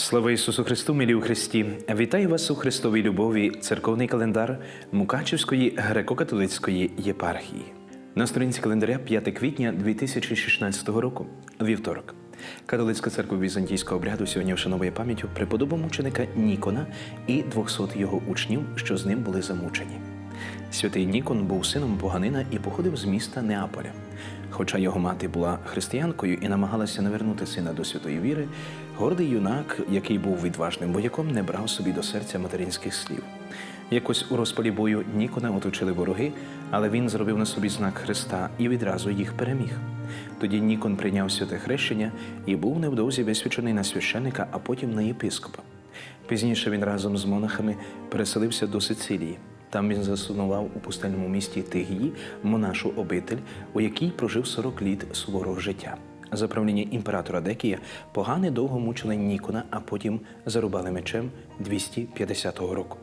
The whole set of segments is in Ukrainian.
Слава Ісусу Христу, милі у Христі! Вітаю вас у Христовій любові, церковний календар Мукачівської греко-католицької єпархії. На сторінці календаря 5 квітня 2016 року, вівторок. Католицька церква візантійського обряду сьогодні вшановує пам'яттю преподобного мученика Нікона і 200 його учнів, що з ним були замучені. Святий Нікон був сином поганина і походив з міста Неаполя. Хоча його мати була християнкою і намагалася навернути сина до святої віри, гордий юнак, який був відважним вояком, не брав собі до серця материнських слів. Якось у розпалі бою Нікона оточили вороги, але він зробив на собі знак Христа і відразу їх переміг. Тоді Нікон прийняв святе хрещення і був невдовзі висвячений на священика, а потім на єпископа. Пізніше він разом з монахами переселився до Сицилії. Там він заснував у пустельному місті Тигії монашу обитель, у якій прожив 40 літ суворого життя. За правління імператора Декія погани довго мучили Нікона, а потім зарубали мечем 250 року.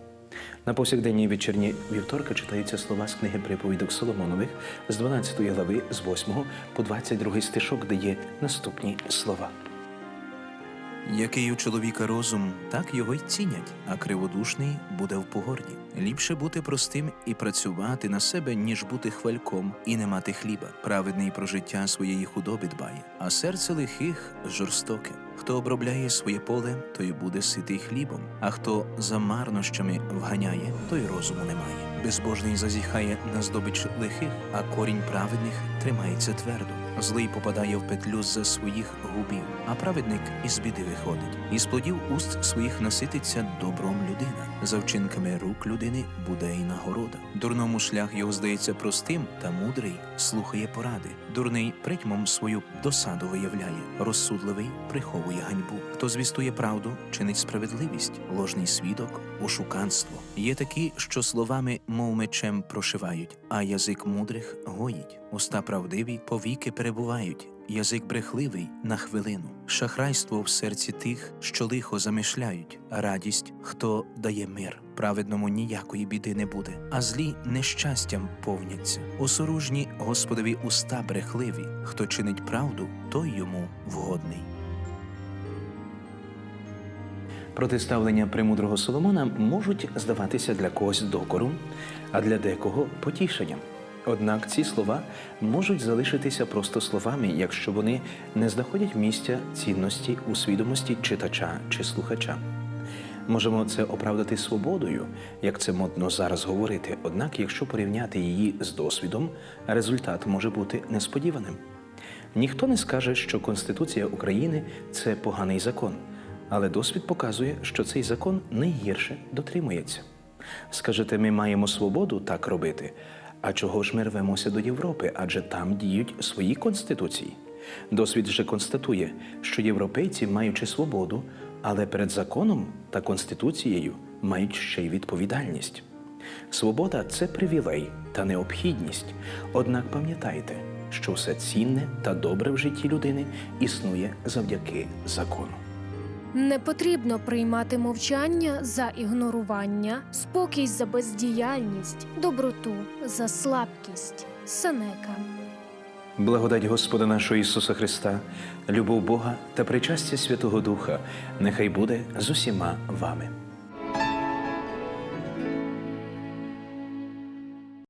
На повсякденній вечірні вівторка читаються слова з книги приповідок Соломонових з 12 глави з 8 по 22 стишок, де є наступні слова. Який у чоловіка розум, так його й цінять, а криводушний буде в погорді. Ліпше бути простим і працювати на себе, ніж бути хвальком і не мати хліба. Праведний про життя своєї худоби дбає, а серце лихих жорстоке. Хто обробляє своє поле, той буде ситий хлібом, а хто за марнощами вганяє, той розуму немає. Безбожний зазіхає на здобич лихих, а корінь праведних тримається твердо. Злий попадає в петлю за своїх губів, а праведник із біди виходить. Із плодів уст своїх насититься добром людина. За вчинками рук людини буде й нагорода. Дурному шлях його здається простим, та мудрий слухає поради. Дурний притьмом свою досаду виявляє, розсудливий приховує ганьбу. Хто звістує правду, чинить справедливість, ложний свідок ошуканство. Є такі, що словами, мов мечем, прошивають, а язик мудрих гоїть. Уста правдиві повіки перебувають. Язик брехливий на хвилину, шахрайство в серці тих, що лихо замишляють, радість, хто дає мир. Праведному ніякої біди не буде, а злі нещастям повняться. Осоружні Господові уста брехливі, хто чинить правду, той йому вгодний. Протиставлення премудрого Соломона можуть здаватися для когось докором, а для декого потішенням. Однак ці слова можуть залишитися просто словами, якщо вони не знаходять місця цінності у свідомості читача чи слухача. Можемо це оправдати свободою, як це модно зараз говорити. Однак, якщо порівняти її з досвідом, результат може бути несподіваним. Ніхто не скаже, що Конституція України це поганий закон, але досвід показує, що цей закон найгірше дотримується. Скажете, ми маємо свободу так робити. А чого ж ми рвемося до Європи? Адже там діють свої конституції. Досвід же констатує, що європейці, маючи свободу, але перед законом та конституцією мають ще й відповідальність. Свобода це привілей та необхідність. Однак пам'ятайте, що все цінне та добре в житті людини існує завдяки закону. Не потрібно приймати мовчання за ігнорування, спокій за бездіяльність, доброту за слабкість. Сенека. Благодать Господа нашого Ісуса Христа, любов Бога та причастя Святого Духа нехай буде з усіма вами.